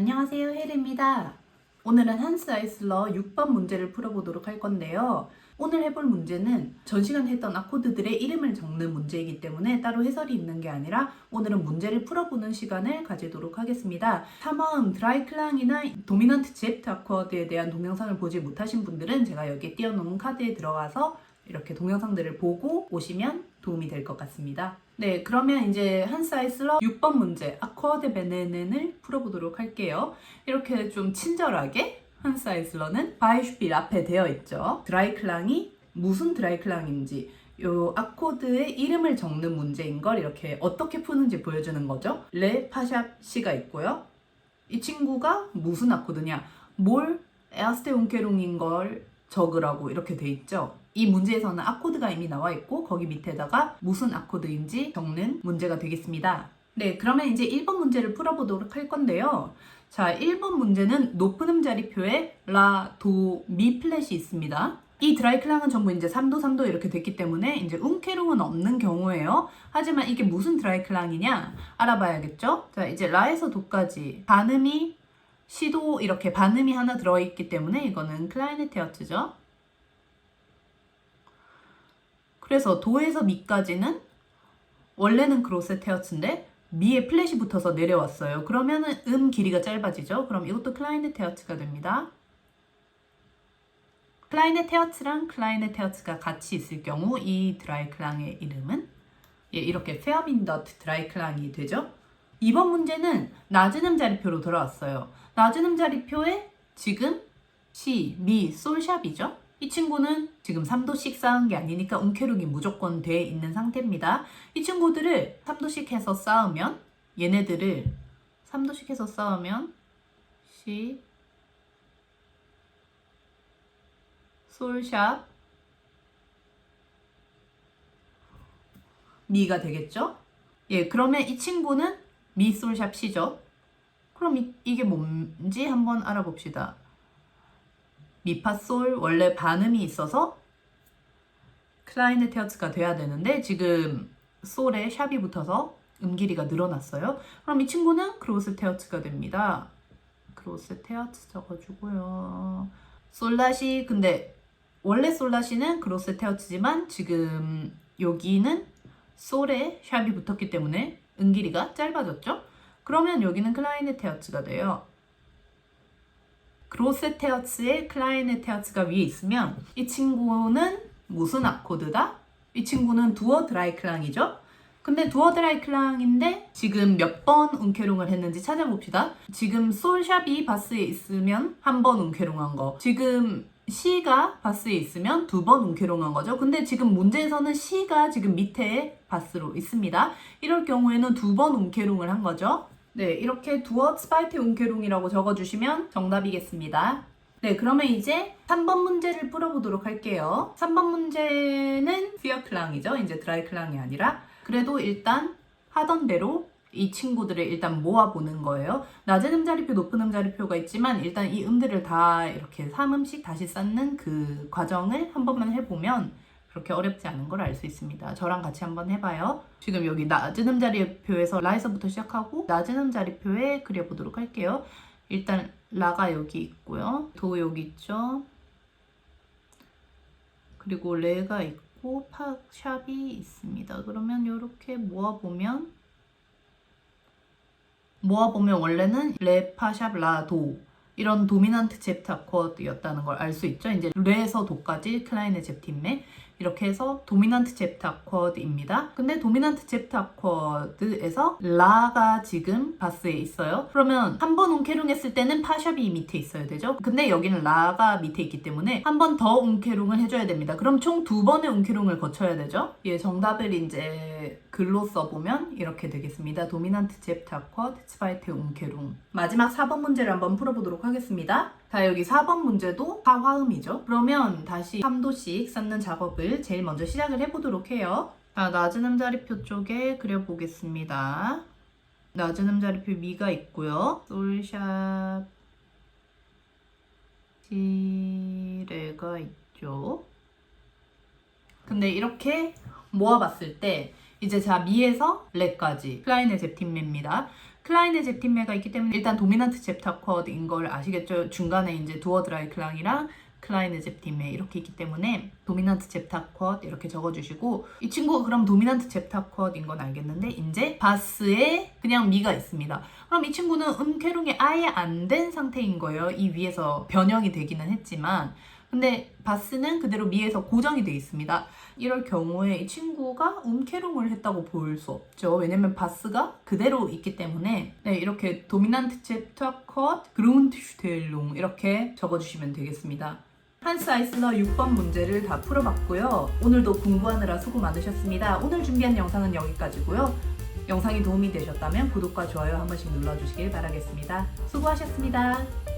안녕하세요 혜리입니다. 오늘은 한스 아이슬러 6번 문제를 풀어보도록 할 건데요. 오늘 해볼 문제는 전 시간 했던 아코드들의 이름을 적는 문제이기 때문에 따로 해설이 있는 게 아니라 오늘은 문제를 풀어보는 시간을 가지도록 하겠습니다. 사마음, 드라이클랑이나 도미넌트 제프트 아코드에 대한 동영상을 보지 못하신 분들은 제가 여기에 띄워놓은 카드에 들어가서 이렇게 동영상들을 보고 오시면 도움이 될 것 같습니다. 네, 그러면 이제 한사이슬러 6번 문제 아코드 베네넨을 풀어보도록 할게요. 이렇게 좀 친절하게 한사이슬러는 바이슈필 앞에 되어 있죠. 드라이클랑이 무슨 드라이클랑인지 요 아코드의 이름을 적는 문제인 걸 이렇게 어떻게 푸는지 보여주는 거죠. 레 파샵 시가 있고요. 이 친구가 무슨 아코드냐? 몰 에아스테 온케롱인 걸 적으라고 이렇게 돼 있죠. 이 문제에서는 아코드가 이미 나와 있고 거기 밑에다가 무슨 아코드인지 적는 문제가 되겠습니다. 네, 그러면 이제 1번 문제를 풀어보도록 할 건데요. 자, 1번 문제는 높은 음자리표에 라, 도, 미 플랫이 있습니다. 이 드라이클랑은 전부 이제 3도, 3도 이렇게 됐기 때문에 이제 웅케롱은 없는 경우예요. 하지만 이게 무슨 드라이클랑이냐 알아봐야겠죠? 자, 이제 라에서 도까지 반음이 시도 이렇게 반음이 하나 들어있기 때문에 이거는 클라이네테어츠죠. 그래서 도에서 미까지는 원래는 그로세테어츠인데 미에 플랫이 붙어서 내려왔어요. 그러면은 음 길이가 짧아지죠. 그럼 이것도 클라이네테어츠가 됩니다. 클라이네테어츠랑 클라이네테어츠가 같이 있을 경우 이 드라이클랑의 이름은 예, 이렇게 페어빈더트 드라이클랑이 되죠. 이번 문제는 낮은 음자리표로 돌아왔어요. 낮은 음자리표에 지금 시, 미, 솔샵이죠. 이 친구는 지금 3도씩 쌓은 게 아니니까 웅케룩이 무조건 돼 있는 상태입니다. 이 친구들을 3도씩 해서 쌓으면 얘네들을 3도씩 해서 쌓으면 시, 솔샵, 미가 되겠죠? 예, 그러면 이 친구는 미, 솔샵, 시죠? 그럼 이, 이게 뭔지 한번 알아봅시다. 미파솔 원래 반음이 있어서 클라이네테어츠가 돼야 되는데 지금 솔에 샵이 붙어서 음 길이가 늘어났어요. 그럼 이 친구는 크로스테어츠가 됩니다. 크로스테어츠 적어주고요. 솔라시 근데 원래 솔라시는 크로스테어츠지만 지금 여기는 솔에 샵이 붙었기 때문에 음 길이가 짧아졌죠. 그러면 여기는 클라이네테어츠가 돼요. 그로세테어츠에 클라이네 테어츠가 위에 있으면 이 친구는 무슨 아코드다? 이 친구는 두어 드라이클랑이죠? 근데 두어 드라이클랑인데 지금 몇 번 운케롱을 했는지 찾아봅시다. 지금 솔샵이 바스에 있으면 한 번 운케롱한 거. 지금 C가 바스에 있으면 두 번 운케롱한 거죠. 근데 지금 문제에서는 C가 지금 밑에 바스로 있습니다. 이럴 경우에는 두 번 운케롱을 한 거죠. 네, 이렇게 두어 스파이트 운케롱이라고 적어주시면 정답이겠습니다. 네, 그러면 이제 3번 문제를 풀어보도록 할게요. 3번 문제는 피어클랑이죠. 이제 드라이클랑이 아니라. 그래도 일단 하던 대로 이 친구들을 일단 모아보는 거예요. 낮은 음자리표, 높은 음자리표가 있지만 일단 이 음들을 다 이렇게 3음씩 다시 쌓는 그 과정을 한 번만 해보면 그렇게 어렵지 않은 걸 알 수 있습니다. 저랑 같이 한번 해봐요. 지금 여기 낮은 음자리표에서 라에서부터 시작하고 낮은 음자리표에 그려보도록 할게요. 일단 라가 여기 있고요. 도 여기 있죠. 그리고 레가 있고 팍샵이 있습니다. 그러면 이렇게 모아보면 모아보면 원래는 레, 파샵, 라, 도 이런 도미넌트 제프트 아코드였다는 걸 알 수 있죠. 이제 레에서 도까지 클라인의 제프팀에 이렇게 해서 도미넌트 제프트 아코드입니다. 근데 도미넌트 제프트 아코드에서 라가 지금 바스에 있어요. 그러면 한 번 웅케룽 했을 때는 파샵이 밑에 있어야 되죠. 근데 여기는 라가 밑에 있기 때문에 한 번 더 웅케룽을 해줘야 됩니다. 그럼 총 두 번의 웅케룽을 거쳐야 되죠. 예, 정답을 이제 글로 써보면 이렇게 되겠습니다. 도미넌트 제프트 아코드 스파이트 웅케룽. 마지막 4번 문제를 한번 풀어보도록 하겠습니다. 자, 여기 4번 문제도 하화음이죠. 그러면 다시 3도씩 쌓는 작업을 제일 먼저 시작을 해보도록 해요. 자, 낮은 음자리표 쪽에 그려보겠습니다. 낮은 음자리표 미가 있고요. 솔샵 시레가 있죠. 근데 이렇게 모아봤을 때 이제 자 미에서 레까지 클라인의 제팀입니다. 클라인의 잽팀매가 있기 때문에 일단 도미넌트 잽탑 컷인 걸 아시겠죠? 중간에 이제 두어 드라이 클랑이랑 클라인의 잽팀매 이렇게 있기 때문에 도미넌트 잽탑 컷 이렇게 적어주시고 이 친구가 그럼 도미넌트 잽탑 컷인 건 알겠는데 이제 바스에 그냥 미가 있습니다. 그럼 이 친구는 음캐롱이 아예 안 된 상태인 거예요. 이 위에서 변형이 되기는 했지만 근데 바스는 그대로 미에서 고정이 돼 있습니다. 이럴 경우에 이 친구가 음캐롱을 했다고 볼 수 없죠. 왜냐면 바스가 그대로 있기 때문에 네, 이렇게 도미난트 챕터 컷 그룬트슈텔롱 이렇게 적어주시면 되겠습니다. 한스 아이슬러 6번 문제를 다 풀어봤고요. 오늘도 공부하느라 수고 많으셨습니다. 오늘 준비한 영상은 여기까지고요. 영상이 도움이 되셨다면 구독과 좋아요 한 번씩 눌러주시길 바라겠습니다. 수고하셨습니다.